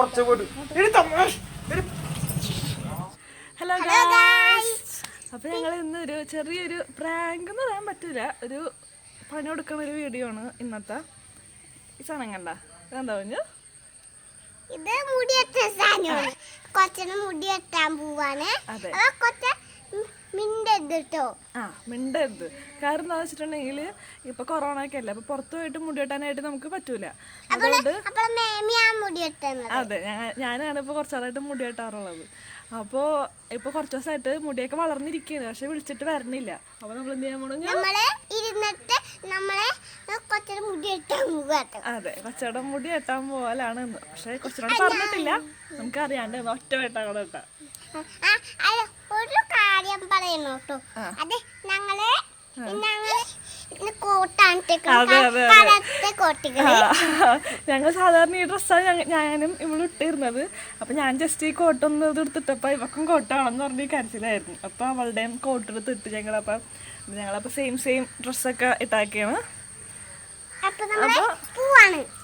കുറച്ച് ഹലോ അപ്പൊ ഞങ്ങൾ ഇന്ന് ഒരു ചെറിയൊരു പ്രാങ്ക് എന്ന് പറയാൻ പറ്റില്ല. ഒരു പണി കൊടുക്കുന്ന ഒരു വീഡിയോ ആണ് ഇന്നത്തെ. ഈ സാധനം കണ്ട. എന്താ പറഞ്ഞു ഇത് മുടി വെട്ടാൻ സാധനമാണ്. കൊച്ചന് മുടി വെട്ടാൻ പോവാണ്. അതെ. കൊച്ച ആ മിണ്ടരുത് കാരണം എന്താ വെച്ചിട്ടുണ്ടെങ്കിൽ ഇപ്പൊ കൊറോണ ഒക്കെ അല്ലേ അപ്പൊ പുറത്തു പോയിട്ട് മുടി വെട്ടാനായിട്ട് നമുക്ക് പറ്റൂല. അതുകൊണ്ട് അപ്പൊ അതെ ഞാനാണ് ഇപ്പൊ കുറച്ചാളായിട്ട് മുടി വെട്ടാറുള്ളത്. അപ്പോൾ ഇപ്പൊ കുറച്ച് ദിവസമായിട്ട് മുടിയൊക്കെ വളർന്നിരിക്കുകയാണ് പക്ഷെ വിളിച്ചിട്ട് വരണില്ല. അപ്പൊ നമ്മൾ എന്ത് ചെയ്യാൻ നമ്മൾ മുടി വെട്ടാൻ അതെ കൊച്ചയുടെ മുടി വെട്ടാൻ പോകലാണ് പക്ഷെ കൊച്ചിനോട് പറഞ്ഞിട്ടില്ല. നമുക്ക് അറിയാണ്ട് ഒറ്റ വെട്ടാ വെട്ടാം. അല്ല, ഒരു കാര്യം പറയുന്നു കേട്ടോ. അത് ഞങ്ങൾ ഞങ്ങൾ ഞങ്ങൾ സാധാരണ ഈ ഡ്രസ്സാണ് ഞാനും ഇവിടെ ഇട്ടിരുന്നത്. അപ്പൊ ഞാൻ ജസ്റ്റ് ഈ കോട്ടൊന്ന് ഇത് എടുത്തിട്ടപ്പോ ഇവക്കും കോട്ടാണെന്ന് പറഞ്ഞ് കരച്ചിലായിരുന്നു. അപ്പൊ അവളുടെയും കോട്ട് എടുത്തിട്ട് ഞങ്ങളപ്പ ഞങ്ങളപ്പോ സെയിം സെയിം ഡ്രസ്സൊക്കെ ഇട്ടാക്കിയാണ്. അപ്പൊ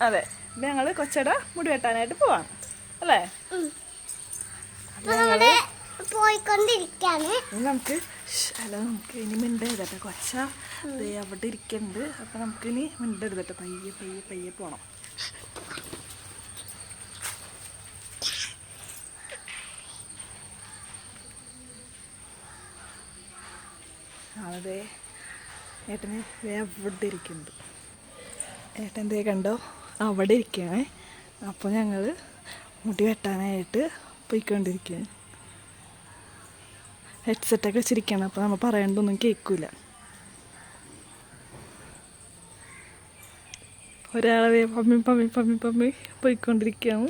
അതെ ഞങ്ങൾ കൊച്ചട മുടി വെട്ടാനായിട്ട് പോവാണ്. അല്ലേ? നമ്മൾ പോയിക്കൊണ്ടിരിക്കാണ്. ഇനി നമുക്ക് അല്ല നമുക്ക് ഇനി മിണ്ടരുതട്ടെ കൊച്ച. അവിടെ ഇരിക്കുന്നുണ്ട് അപ്പം നമുക്കിനി മിണ്ടരുതട്ടെ പയ്യെ പയ്യെ പയ്യെ പോണം. അതെ ഏട്ടന് അവിടെ ഇരിക്കുന്നുണ്ട്. ഏട്ടൻ ദേ കണ്ടോ അവിടെ ഇരിക്കുകയാണേ. അപ്പോൾ ഞങ്ങൾ മുടി വെട്ടാനായിട്ട് പോയിക്കൊണ്ടിരിക്കുകയാണ്. ഹെഡ്സെറ്റൊക്കെ വെച്ചിരിക്കുകയാണ് അപ്പോൾ നമ്മൾ പറയേണ്ടതൊന്നും കേൾക്കില്ല ഒരാളെ പമ്മി പമ്മി പമ്മി പമ്മി പോയിക്കൊണ്ടിരിക്കുകയാണ്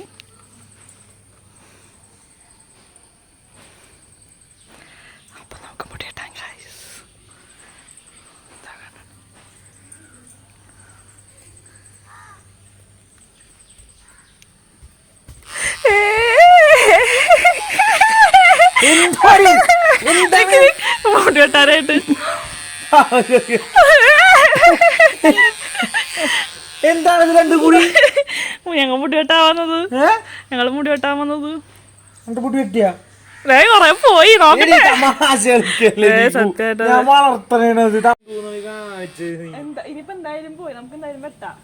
What നമുക്ക് മുടി വെട്ടാനായിട്ട് എന്താണ് ഇത് രണ്ടും കൂടി ഞങ്ങൾ മുടി വെട്ടാൻ വന്നത് ഞങ്ങൾ മുടി വെട്ടാൻ വന്നത് എന്റെ മുടി വെട്ടിയാ കൊറേ പോയി ഇനിയിപ്പോ എന്തായാലും പോയി നമുക്ക് എന്തായാലും വെട്ടാം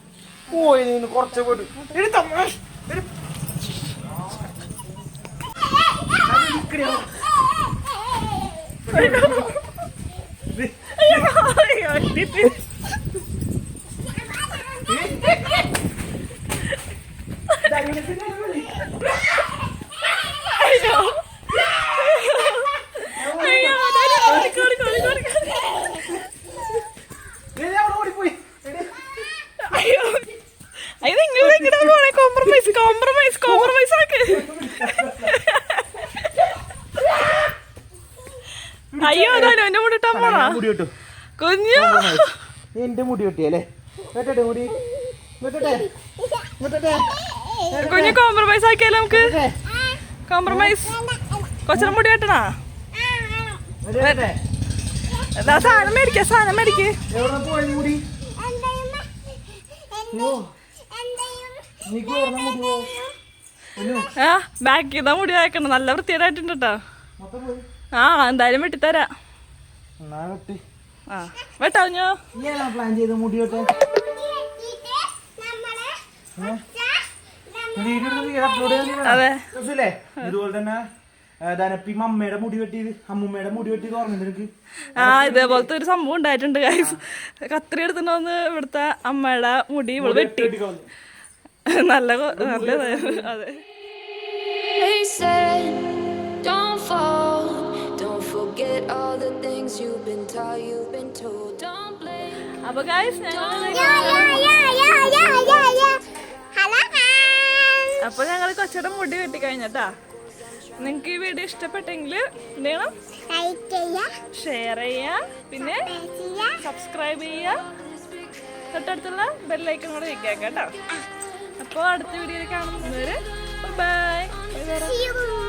പോയി നീ കുറച്ച് പോയിട്ട് എടി തമാശ എടി അയ്യോ, നിങ്ങൾ കോംപ്രമൈസ് കോംപ്രമൈസ് കോംപ്രമൈസ് ആക്ക് അയ്യോ അതാണോ എന്റെ മുടി പോണാ? മുടി വെട്ടു. കുഞ്ഞു. നീ എന്റെ മുടി വെട്ടിയല്ലേ വെട്ടട്ടെ മുടി. വെട്ടട്ടെ വെട്ടട്ടെ കുഞ്ഞു കോംപ്രമൈസ് ആക്കിയാലോ നമുക്ക്? കോംപ്രമൈസ് കൊച്ചിനെ മുടി വെട്ടണാ? വെട്ടട്ടെ എന്നാ സാധനം മേടിക്ക സാധനം മേടിക്ക്. ആ ബാക്ക് ചെയ്താ മുടി വായിക്കണം നല്ല വൃത്തിയായിട്ടുണ്ട് കേട്ടോ. മൊത്തം പോയി. ആ എന്തായാലും വെട്ടിത്തരാ. ആ പ്ലാൻ ചെയ്ത? മുടി വെട്ടെ. അതെ. ഇതുപോലെ തന്നെ ധനപ്പി അമ്മയുടെ മുടി വെട്ടിയത്. അമ്മൂമ്മയുടെ മുടി വെട്ടിയത് ഓർമ്മയുണ്ട് എനിക്ക് ആ ഇതേപോലത്തെ ഒരു സംഭവം ഉണ്ടായിട്ടുണ്ട് ഗൈസ് കത്രി എടുത്തിട്ടൊന്ന് ഇവിടുത്തെ അമ്മയുടെ മുടി ഇവൾ വെട്ടി. നല്ല നല്ലതായിരുന്നു അതെ. അപ്പൊ ഗൈസ് അപ്പൊ ഞങ്ങൾ കൊച്ചയുടെ മുടി വെട്ടി കഴിഞ്ഞട്ടാ നിങ്ങക്ക് ഈ വീഡിയോ ഇഷ്ടപ്പെട്ടെങ്കിൽ എന്ത് ലൈക്ക് ചെയ്യാ. ഷെയർ ചെയ്യാ. പിന്നെ ചെയ്യാ. സബ്സ്ക്രൈബ് ചെയ്യാ. തൊട്ടടുത്തുള്ള ബെല്ലൈക്കൺ കൂടെ വെക്കാം കേട്ടോ. അപ്പോൾ അടുത്ത വീഡിയോയിൽ കാണുന്നവര് ബൈ See you.